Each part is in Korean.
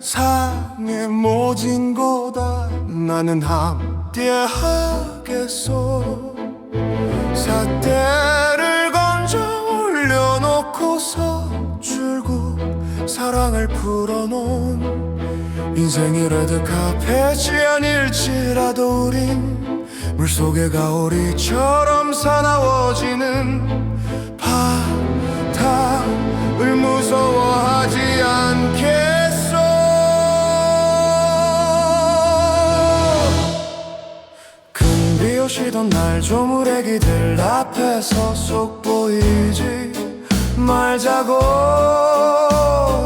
세상의 모진 거다. 나는 함께 하겠소. 삿대를 건져 올려놓고서 줄곧 사랑을 풀어놓은 인생이 레드카펫이 아닐지라도 우린 물속의 가오리처럼 사나워지는 비 오시던 날 조물애기들 앞에서 속 보이지 말자고.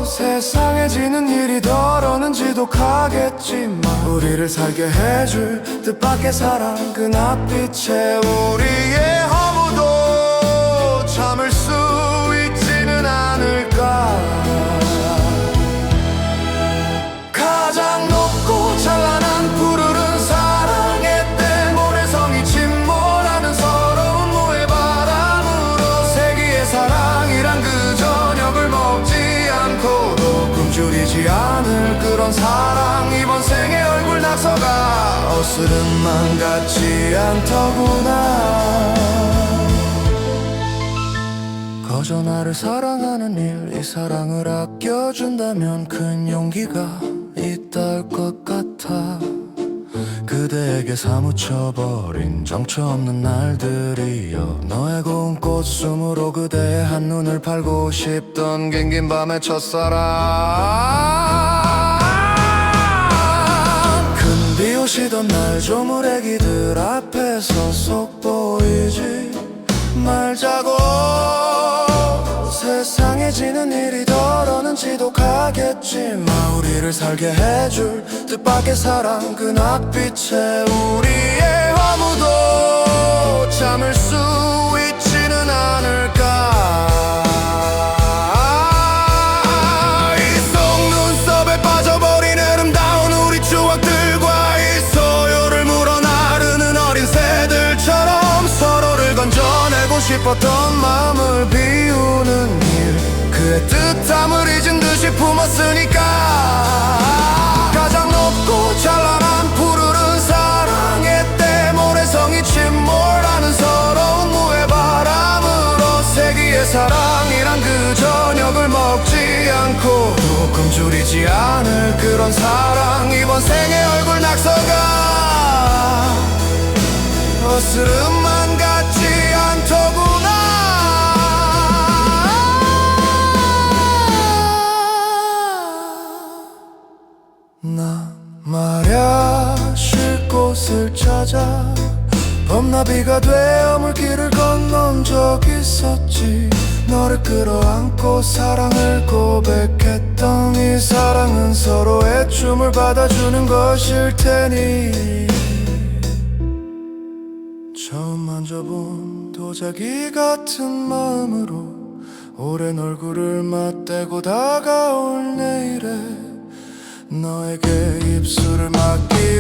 세상에 지는 일이 덜어는 지독하겠지만 우리를 살게 해줄 뜻밖의 사랑 그 낯빛에 우리의 그런 사랑 이번 생에 얼굴 낙서가 어스름만 같지 않더구나 거저 나를 사랑하는 일, 이 사랑을 아껴준다면 큰 용기가 있다 할 것 같아. 그대에게 사무쳐버린 정처 없는 날들이여 너의 고운 꽃숨으로 그대의 한눈을 팔고 싶던 긴 긴 밤의 첫사랑 오시던 날 조물애기들 앞에서 속 보이지 말자고. 세상에 지는 일이 덜어는 지독하겠지만 우리를 살게 해줄 뜻밖의 사랑 그 낯빛에 우리 싶었던 마음을 비우는 일. 그의 뜻함을 잊은 듯이 품었으니까. 가장 높고 찬란한 푸르른 사랑의 때 모래성이 침몰하는 서러운 무의 바람으로 세기의 사랑이란 그 저녁을 먹지 않고 또 굶주리지 않을 그런 사랑. 이번 생의 얼굴 낙서가 어스름만 곳을 찾아 범나비가 되어 물길을 건넌 적 있었지. 너를 끌어안고 사랑을 고백했던 이 사랑은 서로의 춤을 받아주는 것일 테니. 처음 만져본 도자기 같은 마음으로 오랜 얼굴을 맞대고 다가올 내일에 너에게 입술을 싶어